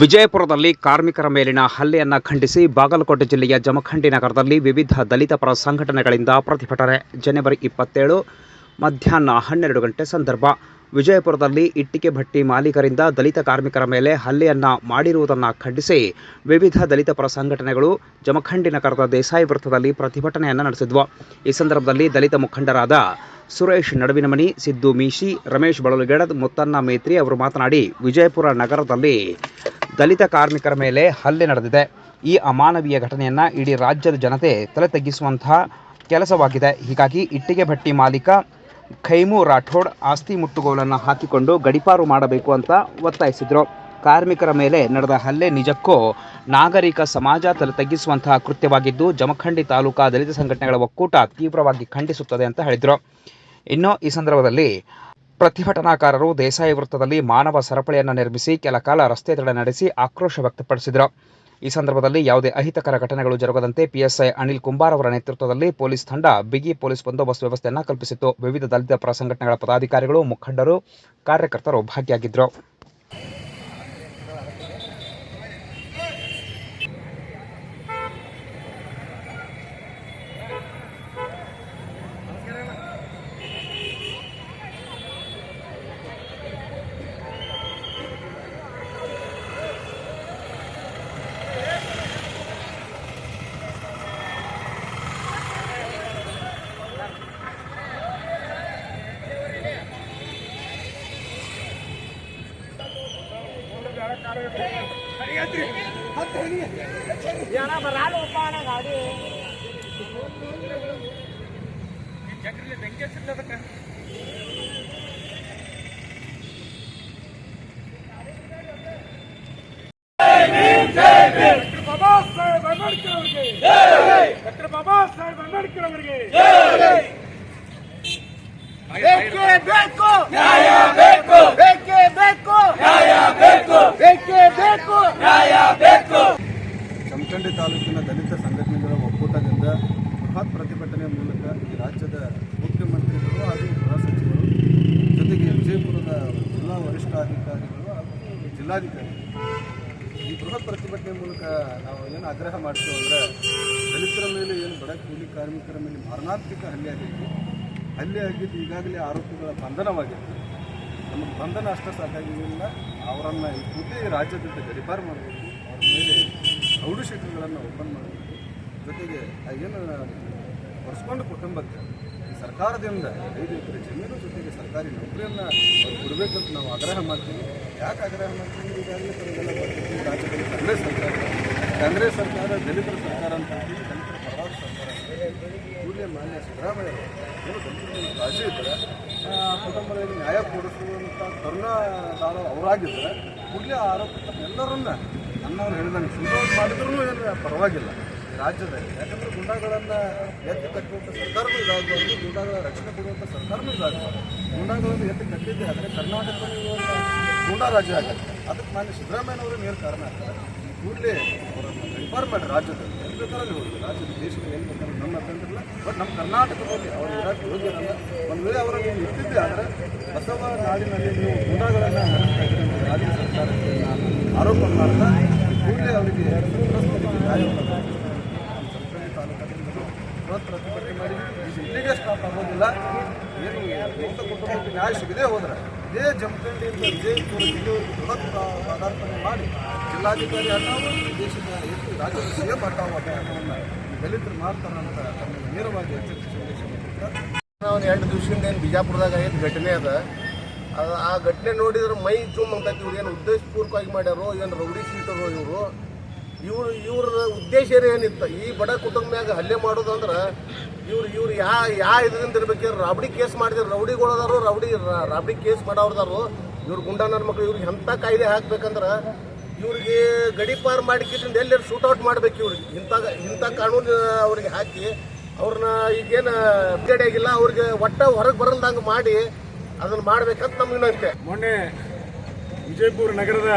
ವಿಜಯಪುರದಲ್ಲಿ ಕಾರ್ಮಿಕರ ಮೇಲಿನ ಹಲ್ಲೆಯನ್ನು ಖಂಡಿಸಿ ಬಾಗಲಕೋಟೆ ಜಿಲ್ಲೆಯ ಜಮಖಂಡಿ ನಗರದಲ್ಲಿ ವಿವಿಧ ದಲಿತ ಪರ ಸಂಘಟನೆಗಳಿಂದ ಪ್ರತಿಭಟನೆ. ಜನವರಿ ಇಪ್ಪತ್ತೇಳು ಮಧ್ಯಾಹ್ನ ಹನ್ನೆರಡು ಗಂಟೆ ಸಂದರ್ಭ. ವಿಜಯಪುರದಲ್ಲಿ ಇಟ್ಟಿಗೆ ಭಟ್ಟಿ ಮಾಲೀಕರಿಂದ ದಲಿತ ಕಾರ್ಮಿಕರ ಮೇಲೆ ಹಲ್ಲೆಯನ್ನು ಮಾಡಿರುವುದನ್ನು ಖಂಡಿಸಿ ವಿವಿಧ ದಲಿತ ಪರ ಸಂಘಟನೆಗಳು ಜಮಖಂಡಿ ನಗರದ ದೇಸಾಯಿ ವೃತ್ತದಲ್ಲಿ ಪ್ರತಿಭಟನೆಯನ್ನು ನಡೆಸಿದ್ವು. ಈ ಸಂದರ್ಭದಲ್ಲಿ ದಲಿತ ಮುಖಂಡರಾದ ಸುರೇಶ್ ನಡುವಿನಮನಿ, ಸಿದ್ದು ಮೀಶಿ, ರಮೇಶ್ ಬಳಲುಗೇಡದ್, ಮುತ್ತನ್ನ ಮೇತ್ರಿ ಅವರು ಮಾತನಾಡಿ, ವಿಜಯಪುರ ನಗರದಲ್ಲಿ ದಲಿತ ಕಾರ್ಮಿಕರ ಮೇಲೆ ಹಲ್ಲೆ ನಡೆದಿದೆ. ಈ ಅಮಾನವೀಯ ಘಟನೆಯನ್ನು ಇಡೀ ರಾಜ್ಯದ ಜನತೆ ತಲೆ ತಗ್ಗಿಸುವಂತಹ ಕೆಲಸವಾಗಿದೆ. ಹೀಗಾಗಿ ಇಟ್ಟಿಗೆ ಭಟ್ಟಿ ಮಾಲೀಕ ಖೈಮು ರಾಠೋಡ್ ಆಸ್ತಿ ಮುಟ್ಟುಗೋಲನ್ನು ಹಾಕಿಕೊಂಡು ಗಡಿಪಾರು ಮಾಡಬೇಕು ಅಂತ ಒತ್ತಾಯಿಸಿದರು. ಕಾರ್ಮಿಕರ ಮೇಲೆ ನಡೆದ ಹಲ್ಲೆ ನಿಜಕ್ಕೂ ನಾಗರಿಕ ಸಮಾಜ ತಲೆ ತಗ್ಗಿಸುವಂತಹ ಕೃತ್ಯವಾಗಿದ್ದು, ಜಮಖಂಡಿ ತಾಲೂಕಾ ದಲಿತ ಸಂಘಟನೆಗಳ ಒಕ್ಕೂಟ ತೀವ್ರವಾಗಿ ಖಂಡಿಸುತ್ತದೆ ಅಂತ ಹೇಳಿದರು. ಇನ್ನು ಈ ಸಂದರ್ಭದಲ್ಲಿ ಪ್ರತಿಭಟನಾಕಾರರು ದೇಸಾಯಿ ವೃತ್ತದಲ್ಲಿ ಮಾನವ ಸರಪಳಿಯನ್ನು ನಿರ್ಮಿಸಿ ಕೆಲ ಕಾಲ ರಸ್ತೆ ತಡೆ ನಡೆಸಿ ಆಕ್ರೋಶ ವ್ಯಕ್ತಪಡಿಸಿದರು. ಈ ಸಂದರ್ಭದಲ್ಲಿ ಯಾವುದೇ ಅಹಿತಕರ ಘಟನೆಗಳು ಜರುಗದಂತೆ ಪಿಎಸ್ಐ ಅನಿಲ್ ಕುಂಬಾರ್ ಅವರ ನೇತೃತ್ವದಲ್ಲಿ ಪೊಲೀಸ್ ತಂಡ, ಬಿಗಿ ಪೊಲೀಸ್ ಬಂದೋಬಸ್ತ್ ವ್ಯವಸ್ಥೆಯನ್ನು ಕಲ್ಪಿಸಿತ್ತು. ವಿವಿಧ ದಲಿತ ಪರ ಸಂಘಟನೆಗಳ ಪದಾಧಿಕಾರಿಗಳು, ಮುಖಂಡರು, ಕಾರ್ಯಕರ್ತರು ಭಾಗಿಯಾಗಿದ್ದರು ಡಾಕ್ಟರ್ ಬಾಬಾ ಸಾಹೇಬ್ ಅಂಬೇಡ್ಕರ್ ಅವರಿಗೆ ಡಾಕ್ಟರ್ ಬಾಬಾ ಸಾಹೇಬ್ ಅಂಬೇಡ್ಕರ್ ಅವರಿಗೆ ಬೇಕೇ ಬೇಕು ನ್ಯಾಯ ಬೇಕು ಬೇಕೇ ನ್ಯಾಯ ಬೇಕು ಬೇಕೇ. ಬೇಕು ನ್ಯಾಯ ಬೇಕು ಜಮಖಂಡಿ ತಾಲೂಕಿನ ದಲಿತ ಸಂಘಟನೆಗಳ ಒಕ್ಕೂಟದಿಂದ ಬೃಹತ್ ಪ್ರತಿಭಟನೆ ಮೂಲಕ ಈ ರಾಜ್ಯದ ಮುಖ್ಯಮಂತ್ರಿಗಳು ಹಾಗೂ ಗೃಹ ಸಚಿವರು ಜೊತೆಗೆ ವಿಜಯಪುರದ ಜಿಲ್ಲಾ ವರಿಷ್ಠಾಧಿಕಾರಿಗಳು ಹಾಗೂ ಜಿಲ್ಲಾಧಿಕಾರಿಗಳು. ಈ ಬೃಹತ್ ಪ್ರತಿಭಟನೆ ಮೂಲಕ ನಾವು ಏನು ಆಗ್ರಹ ಮಾಡ್ತೀವಿ ಅಂದರೆ ದಲಿತರ ಮೇಲೆ ಏನು ಬಡ ಕೂಲಿ ಕಾರ್ಮಿಕರ ಮೇಲೆ ಮಾರಣಾಂತಿಕ ಹಲ್ಲೆ ಆಗಿತ್ತು ಹಲ್ಲೆ ಆಗಿದ್ದು ಈಗಾಗಲೇ ಆರೋಪಿಗಳ ಬಂಧನವಾಗಿತ್ತು. ನಮಗೆ ಬಂಧನ ಅಷ್ಟೇ ಸಾಕಾಗಿಲ್ಲ ಅವರನ್ನು ಕೂಡಲೇ ರಾಜ್ಯದಿಂದ ಗಡಿಪಾರು ಮಾಡಬೇಕು. ಅವ್ರ ಮೇಲೆ ರೌಡಿ ಓಪನ್ ಮಾಡಬೇಕು. ಜೊತೆಗೆ ಏನು ಹೊರಿಸ್ಕೊಂಡು ಕುಟುಂಬಕ್ಕೆ ಸರ್ಕಾರದಿಂದ ಐದು ಎಕರೆ ಜಮೀನು ಜೊತೆಗೆ ಸರ್ಕಾರಿ ನೌಕರಿಯನ್ನು ಅವ್ರು ಕೊಡಬೇಕಂತ ನಾವು ಆಗ್ರಹ ಮಾಡ್ತೀವಿ. ಯಾಕೆ ಆಗ್ರಹ ಮಾಡ್ತೀವಿ? ಈಗಾಗಲೇ ತಮಗೆಲ್ಲ ಬರ್ತೀವಿ ರಾಜ್ಯದಲ್ಲಿ ಕಾಂಗ್ರೆಸ್ ಸರ್ಕಾರ. ಕಾಂಗ್ರೆಸ್ ಸರ್ಕಾರ, ದಲಿತರ ಸರ್ಕಾರ ಅಂತ ಹೇಳಿ ದಲಿತರ ಪರವಾದ ಸರ್ಕಾರ. ಕೂಡಲೇ ಮಾನ್ಯ ಸಿದ್ದರಾಮಯ್ಯ ಅವರು ಏನು ದಲಿತರ ರಾಜ್ಯ ಇದ್ದರೆ ಕುಟುಂಬದಲ್ಲಿ ನ್ಯಾಯ ಕೊಡಿಸುವಂಥ ಕರುಣಾದಾರ ಅವರಾಗಿದ್ದರೆ ಕೂಡಲೇ ಆರೋಪಿತ ಎಲ್ಲರನ್ನ ನನ್ನವ್ರು ಹೇಳಿದಂಗೆ ಸುಂದರ ಮಾಡಿದ್ರೂ ಏನು ಪರವಾಗಿಲ್ಲ. ರಾಜ್ಯದಲ್ಲಿ ಯಾಕಂದರೆ ಗುಂಡಾಗಳನ್ನು ಎತ್ತಿ ಕಟ್ಟುವಂಥ ಸರ್ಕಾರನೂ ಇದಾಗಬಾರ್ದು ಗುಂಡಾಗಳ ರಕ್ಷಣೆ ಕೊಡುವಂಥ ಸರ್ಕಾರನೂ ಇದಾಗಬಾರ್ದು ಗುಂಡಾಗಳನ್ನು ಎತ್ತಿ ಕಟ್ಟಿದ್ದೆ ಆದರೆ ಕರ್ನಾಟಕದಲ್ಲಿ ಗೂಂಡಾ ರಾಜ್ಯ ಆಗುತ್ತೆ. ಅದಕ್ಕೆ ಮಾನ್ಯ ಸಿದ್ದರಾಮಯ್ಯನವರು ನೇರ ಕಾರಣ ಆಗ್ತಾರೆ? ಕೂಡಲೇ ಅವರನ್ನು ರಿಫಾರ್ ಮಾಡಿ ರಾಜ್ಯದಲ್ಲಿ. ಎಲ್ಲಿ ಥರ ಹೋಗಿ ರಾಜ್ಯದ ದೇಶದ ಎಲ್ಲಿ ಬೇಕಾದ್ರೆ ಬಟ್ ನಮ್ಮ ಕರ್ನಾಟಕದಲ್ಲಿ ಅವರು ಇರೋಕ್ಕೆ ಯೋಗ್ಯರಲ್ಲ ಒಂದು ವೇಳೆ ಅವರ ನೀವು ಇರ್ತಿದ್ದೆ ಆದರೆ ಬಸವ ನಾಡಿನಲ್ಲಿ ನೀವು ಗುಣಗಳನ್ನು ರಾಜ್ಯ ಸರ್ಕಾರಕ್ಕೆ ನಾನು ಆರೋಪ ಮಾಡ್ತಾ ಕೂಡಲೇ ಅವರಿಗೆ ಬೃಹತ್ ಪ್ರತಿಭಟನೆ ಮಾಡಿ ಇಲ್ಲಿಗೆ ಸ್ಟಾಪ್ ಆಗೋದಿಲ್ಲ. ಏನು ಸ್ವಂತ ಕುಟುಂಬಕ್ಕೆ ನ್ಯಾಯ ಸಿಗದೆ ಹೋದ್ರೆ ಇದೇ ಜಮಖಂಡಿಯಿಂದ ವಿಜಯಪುರ ಬೃಹತ್ ಪದಾರ್ಪಣೆ ಮಾಡಿ ಜಿಲ್ಲಾಧಿಕಾರಿ ಅಣ್ಣ ದೇಶದ ಎಷ್ಟು ರಾಜ್ಯದ ಸಿ ಎಂ ಹಣ್ಣವು ಹಣ್ಣವನ್ನು ದಲಿತರು ಮಾಡ್ತಾರೆ ಅಂತ ನೇರವಾಗಿ ಕೊಟ್ಟಿದ್ದಾರೆ ಒಂದು ಎರಡು ದಿವಸದಿಂದ ಏನು ಬಿಜಾಪುರದಾಗ ಏನು ಘಟನೆ ಅದ? ಆ ಘಟನೆ ನೋಡಿದ್ರೆ ಮೈ ಜುಮ್ ಅಂತೈತಿ ಇವ್ರು. ಏನು ಉದ್ದೇಶಪೂರ್ವಕವಾಗಿ ಮಾಡ್ಯಾರೋ, ಏನು ರೌಡಿ ಸೀಟರೋ ಇವರು. ಇವ್ರು, ಇವ್ರ ಉದ್ದೇಶ ಏನಿತ್ತು? ಈ ಬಡ ಕುಟುಂಬದಾಗ ಹಲ್ಲೆ ಮಾಡೋದಂದ್ರೆ ಇವ್ರು ಇವ್ರು ಯಾ ಯಾ ಇದರಿಂದ ಇರ್ಬೇಕು ರಾಬಡಿ ಕೇಸ್ ಮಾಡಿದ್ರೆ ರೌಡಿಗಳದಾರು, ರೌಡಿ ರಾಬಡಿ ಕೇಸ್ ಮಾಡೋರ್ದಾರು, ಇವ್ರು ಗುಂಡಾನರ ಮಕ್ಕಳು ಇವ್ರಿಗೆ ಎಂಥ ಕಾಯ್ದೆ ಹಾಕ್ಬೇಕಂದ್ರೆ ಇವ್ರಿಗೆ ಗಡಿಪಾರ್ ಮಾಡಿ ಕಿಸಿಂದ ಶೂಟ್ ಔಟ್ ಮಾಡ್ಬೇಕು ಇವ್ರಿಗೆ. ಇಂಥ ಇಂಥ ಕಾನೂನು ಅವ್ರಿಗೆ ಹಾಕಿ ಅವ್ರನ್ನ ಈಗೇನು ಬಿಡುಗಡೆ ಆಗಿಲ್ಲ, ಅವ್ರಿಗೆ ಒಟ್ಟ ಹೊರಗೆ ಬರಲ್ದಂಗೆ ಮಾಡಿ ಅದನ್ನ ಮಾಡ್ಬೇಕಂತ ನಮ್ಮ ವಿನಂತಿ. ಮೊನ್ನೆ ವಿಜಯಪುರ ನಗರದ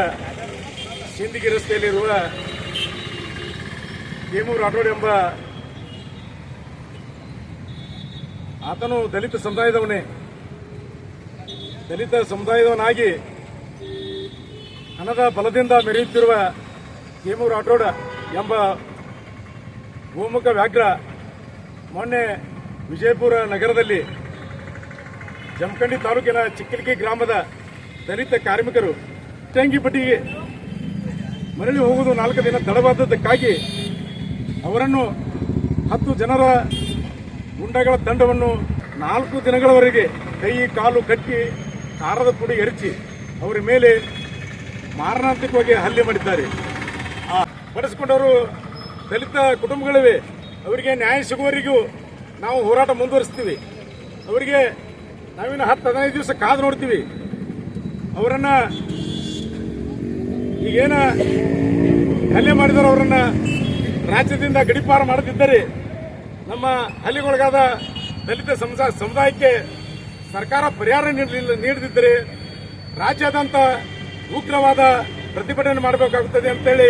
ಸಿಂದಗಿ ರಸ್ತೆಯಲ್ಲಿರುವ ಹೇಮು ರಾಠೋಡ್ ಎಂಬ ಆತನು ದಲಿತ ಸಮುದಾಯದವನೇ. ದಲಿತ ಸಮುದಾಯದವನಾಗಿ ಹಣದ ಬಲದಿಂದ ಮೆರೆಯುತ್ತಿರುವ ಕೇಮೂರು ಆಟೋಡ ಎಂಬ ಗೋಮುಖ ವ್ಯಾಘ್ರ ಮೊನ್ನೆ ವಿಜಯಪುರ ನಗರದಲ್ಲಿ ಜಮಖಂಡಿ ತಾಲೂಕಿನ ಚಿಕ್ಕಲಿಗಿ ಗ್ರಾಮದ ದಲಿತ ಕಾರ್ಮಿಕರು ಟಂಗಿಪಟ್ಟಿಗೆ ಮರಳಿ ಹೋಗುವುದು ನಾಲ್ಕು ದಿನ ತಡವಾದದ್ದಕ್ಕಾಗಿ ಅವರನ್ನು ಹತ್ತು ಜನರ ಗುಂಡಗಳ ತಂಡವನ್ನು ನಾಲ್ಕು ದಿನಗಳವರೆಗೆ ಕೈ, ಕಾಲು, ಕಟ್ಟಿ ಖಾರದ ಪುಡಿ ಎರಚಿ ಅವರ ಮೇಲೆ ಮಾರಣಾಂತಿಕವಾಗಿ ಹಲ್ಲೆ ಮಾಡಿದ್ದಾರೆ. ಆ ಪಡಿಸಿಕೊಂಡವರು ದಲಿತ ಕುಟುಂಬಗಳಿವೆ. ಅವರಿಗೆ ನ್ಯಾಯ ಸಿಗುವವರೆಗೂ ನಾವು ಹೋರಾಟ ಮುಂದುವರಿಸ್ತೀವಿ. ಅವರಿಗೆ ನಾವಿನ ಹತ್ತು ಹದಿನೈದು ದಿವಸ ಕಾದು ನೋಡ್ತೀವಿ. ಅವರನ್ನ ಈಗೇನ ಹಲ್ಲೆ ಮಾಡಿದವರು ಅವರನ್ನ ರಾಜ್ಯದಿಂದ ಗಡಿಪಾರ ಮಾಡದಿದ್ದರೆ ನಮ್ಮ ಹಲ್ಲಿಗೊಳಗಾದ ದಲಿತ ಸಮುದಾಯ ಸಮುದಾಯಕ್ಕೆ ಸರ್ಕಾರ ಪರಿಹಾರ ನೀಡಲಿಲ್ಲ, ನೀಡದಿದ್ದರೆ ರಾಜ್ಯಾದ್ಯಂತ ಉಗ್ರವಾದ ಪ್ರತಿಭಟನೆ ಮಾಡಬೇಕಾಗುತ್ತದೆ ಅಂತೇಳಿ